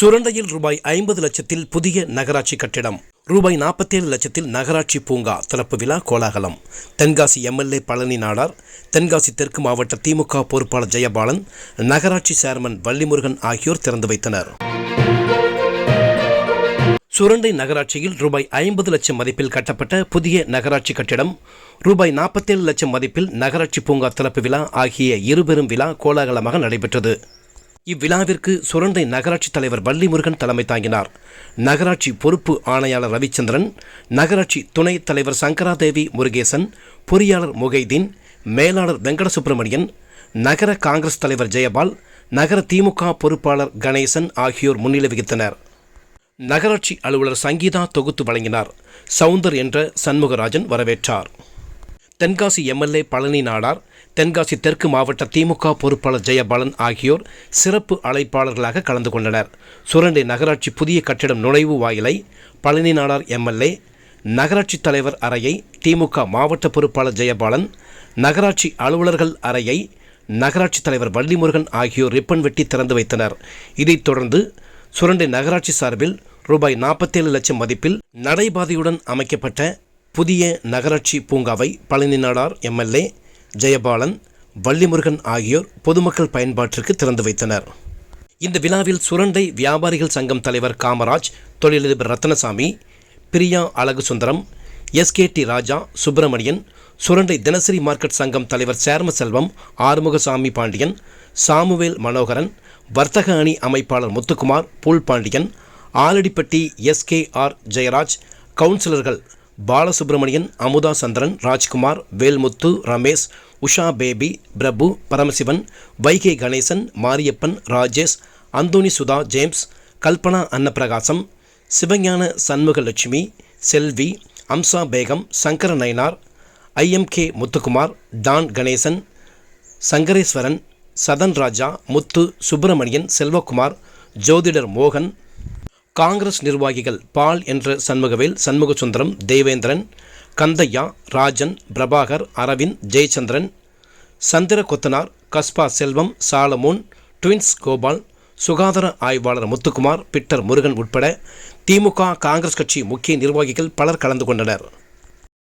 சுரண்டையில் ரூபாய் ஐம்பது லட்சத்தில் புதிய நகராட்சி கட்டிடம் ரூபாய் நாற்பத்தேழு லட்சத்தில் நகராட்சி பூங்கா திறப்பு விழா கோலாகலம். தென்காசி எம்எல்ஏ பழனி நாடார் தென்காசி தெற்கு மாவட்ட திமுக பொறுப்பாளர் ஜெயபாலன் நகராட்சி சேர்மன் வள்ளிமுருகன் ஆகியோர் திறந்து வைத்தனர். சுரண்டை நகராட்சியில் ரூபாய் ஐம்பது லட்சம் மதிப்பில் கட்டப்பட்ட புதிய நகராட்சி கட்டிடம் ரூபாய் நாற்பத்தேழு லட்சம் மதிப்பில் நகராட்சி பூங்கா திறப்பு விழா ஆகிய இருபெரும் விழா கோலாகலமாக நடைபெற்றது. இவ்விழாவிற்கு சுரண்டை நகராட்சி தலைவர் வள்ளிமுருகன் தலைமை தாங்கினார். நகராட்சி பொறுப்பு ஆணையாளர் ரவிச்சந்திரன் நகராட்சி துணைத் தலைவர் சங்கராதேவி முருகேசன் பொறியாளர் முகைதீன் மேலாளர் வெங்கட சுப்பிரமணியன் நகர காங்கிரஸ் தலைவர் ஜெயபால் நகர திமுக பொறுப்பாளர் கணேசன் ஆகியோர் முன்னிலை வகித்தனர். நகராட்சி அலுவலர் சங்கீதா தொகுத்து வழங்கினார். சவுந்தர் என்ற சண்முகராஜன் வரவேற்றார். தென்காசி எம்எல்ஏ பழனி நாடார் தென்காசி தெற்கு மாவட்ட திமுக பொறுப்பாளர் ஜெயபாலன் ஆகியோர் சிறப்பு அழைப்பாளர்களாக கலந்து கொண்டனர். சுரண்டை நகராட்சி புதிய கட்டிடம் நுழைவு வாயிலை பழனி நாடார் எம்எல்ஏ நகராட்சி தலைவர் அறையை திமுக மாவட்ட பொறுப்பாளர் ஜெயபாலன் நகராட்சி அலுவலர்கள் அறையை நகராட்சி தலைவர் வள்ளிமுருகன் ஆகியோர் ரிப்பன் வெட்டி திறந்து வைத்தனர். இதைத் தொடர்ந்து சுரண்டை நகராட்சி சார்பில் ரூபாய் நாற்பத்தேழு லட்சம் மதிப்பில் நடைபாதையுடன் அமைக்கப்பட்ட புதிய நகராட்சி பூங்காவை பழனி நாடார் எம்எல்ஏ ஜெயபாலன் வள்ளிமுருகன் ஆகியோர் பொதுமக்கள் பயன்பாட்டிற்கு திறந்து வைத்தனர். இந்த விழாவில் சுரண்டை வியாபாரிகள் சங்கம் தலைவர் காமராஜ் தொழிலதிபர் ரத்னசாமி பிரியா அழகு சுந்தரம் எஸ்கேடி ராஜா சுப்பிரமணியன் சுரண்டை தினசரி மார்க்கெட் சங்கம் தலைவர் சேர்மசெல்வம் ஆறுமுகசாமி பாண்டியன் சாமுவேல் மனோகரன் வர்த்தக அணி அமைப்பாளர் முத்துக்குமார் பூல் பாண்டியன் ஆலடிப்பட்டி எஸ்கேஆர் ஜெயராஜ் கவுன்சிலர்கள் Balasubramanian Amutha Chandran Rajkumar Velmuthu Ramesh Usha Baby Prabhu Paramasivan Vaigai Ganesan Mariappan Rajesh Anthony Sudha James Kalpana Annaprakasam Sivagnana Shanmugalakshmi Selvi Amsa Begum Sankara Nayanar IMK Muthukumar Don Ganesan Sankareswaran Sathan Raja Muthu Subramanian Selvakumar ஜோதிடர் மோகன் காங்கிரஸ் நிர்வாகிகள் பால் என்ற சண்முகவேல் சண்முகசுந்தரம் தேவேந்திரன் கந்தையா ராஜன் பிரபாகர் அரவிந்த் ஜெயச்சந்திரன் சந்திர கொத்தனார் Kasba Selvam Solomon twins Gopal சுகாதார ஆய்வாளர் Muthukumar bitter Murugan உட்பட திமுக காங்கிரஸ் கட்சி முக்கிய நிர்வாகிகள் பலர் கலந்து கொண்டனர்.